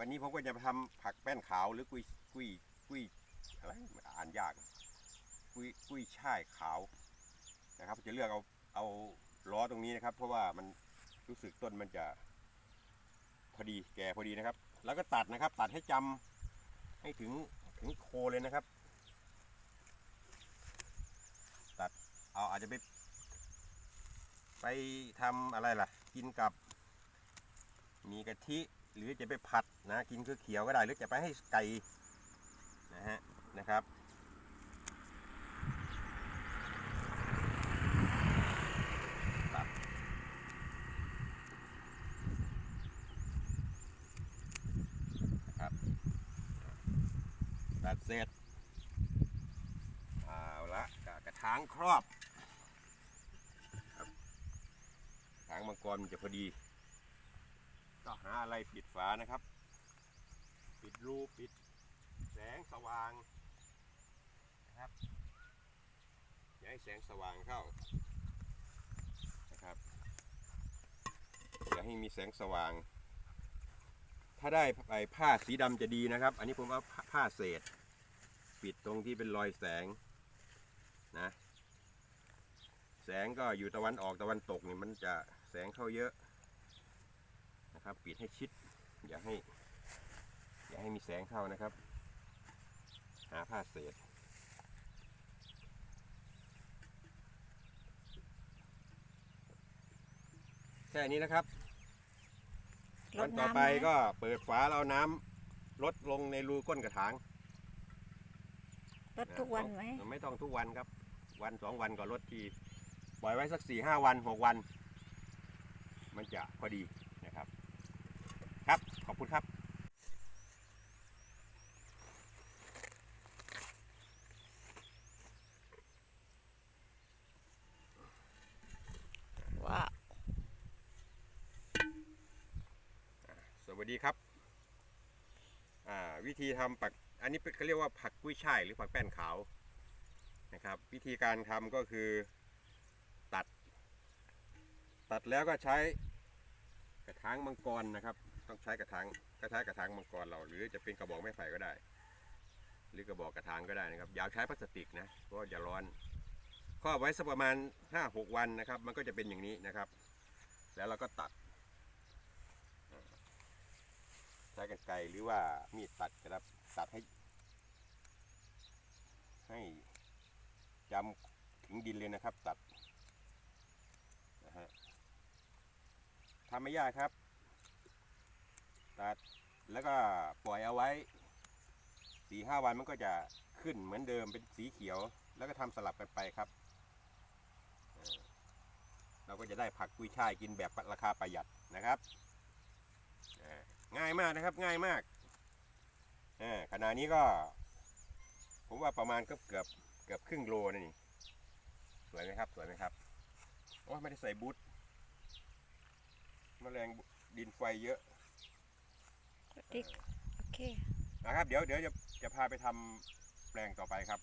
วันนี้ผมก็จะมาทำผักแป้นขาวหรือกุยกุยกุยอะไรอ่านยาก กุยกุยช่ายขาวนะครับ จะเลือกเอาเอาล้อตรงนี้นะครับ เพราะว่ามันรู้สึกต้นมันจะพอดีแก่พอดีนะครับ แล้วก็ตัดนะครับ ตัดให้จำให้ถึงถึงโคเลยนะครับ ตัดเอาอาจจะไปไปทำอะไรล่ะ กินกับ มีกะทิ หรือจะไปผัดนะกินคือเขียวก็ได้ หรือจะไปให้ไก่นะฮะนะครับัดนะครับตัดเสร็จเอาละกกระถางครอบครับถางมังกรมันจะพอดี ก็หาอะไรปิดฝานะครับ ปิดรูปิดแสงสว่างนะครับอย่าให้แสงสว่างเข้านะครับอย่าให้มีแสงสว่าง ถ้าได้ไอ้ผ้าสีดำจะดีนะครับ อันนี้ผมเอาผ้าเศษ ปิดตรงที่เป็นรอยแสงนะแสงก็อยู่ตะวันออกตะวันตกนี่มันจะแสงเข้าเยอะ นะครับ ปิดให้ชิด อย่าให้ อย่าให้มีแสงเข้านะครับ หาผ้าเศษแค่นี้นะครับรวัดนต่อน้ำไปหมก็เปิดฝาเราน้ำลดลงในรูก้นกระถางรดทุกวันไหมะไม่ต้องทุกวันครับ วันสองวันก็ลดทีปล่อยไว้สักสี่ห้าวันหกวัน มันจะพอดีนะครับ ครับ ขอบคุณครับว่าสวัสดีครับอ่าวิธีทำปัก อันนี้เป็นเขาเรียกว่าผักกุ้ยช่ายหรือผักแป้นขาวนะครับ วิธีการทำก็คือตัด ตัดแล้วก็ใช้กระถางมังกรนะครับ ต้องใช้กระถางก็ใช้กระถางมังกรเรา หรือจะเป็นกระบอกไม้ไผ่ก็ได้ หรือกระบอกกระถางก็ได้นะครับอย่าใช้พลาสติกนะเพราะจะร้อนครอบไว้สักประมาณ5-6วันนะครับ มันก็จะเป็นอย่างนี้นะครับ แล้วเราก็ตัด ใช้กันไกรหรือว่ามีดตัดนะครับตัดให้ ให้จำถึงดินเลยนะครับ ตัดนะฮะทำไม่ยากครับ ตัดแล้วก็ปล่อยเอาไว้สี่ห้าวันมันก็จะขึ้นเหมือนเดิมเป็นสีเขียว แล้วก็ทำสลับกันไปครับ เราก็จะได้ผักกุ้ยช่ายกินแบบราคาประหยัดนะครับง่ายมากนะครับง่ายมากอ่าขณะนี้ก็ ผมว่าประมาณเกือบเกือบเกือบครึ่งโลนะนี่สวยไหมครับ สวยไหมครับโอ้ไม่ได้ใส่บูทแมลงดินไฟเยอะ ติ๊กโอเค นะครับ เดี๋ยวเดี๋ยวจะจะพาไปทำแปลงต่อไปครับ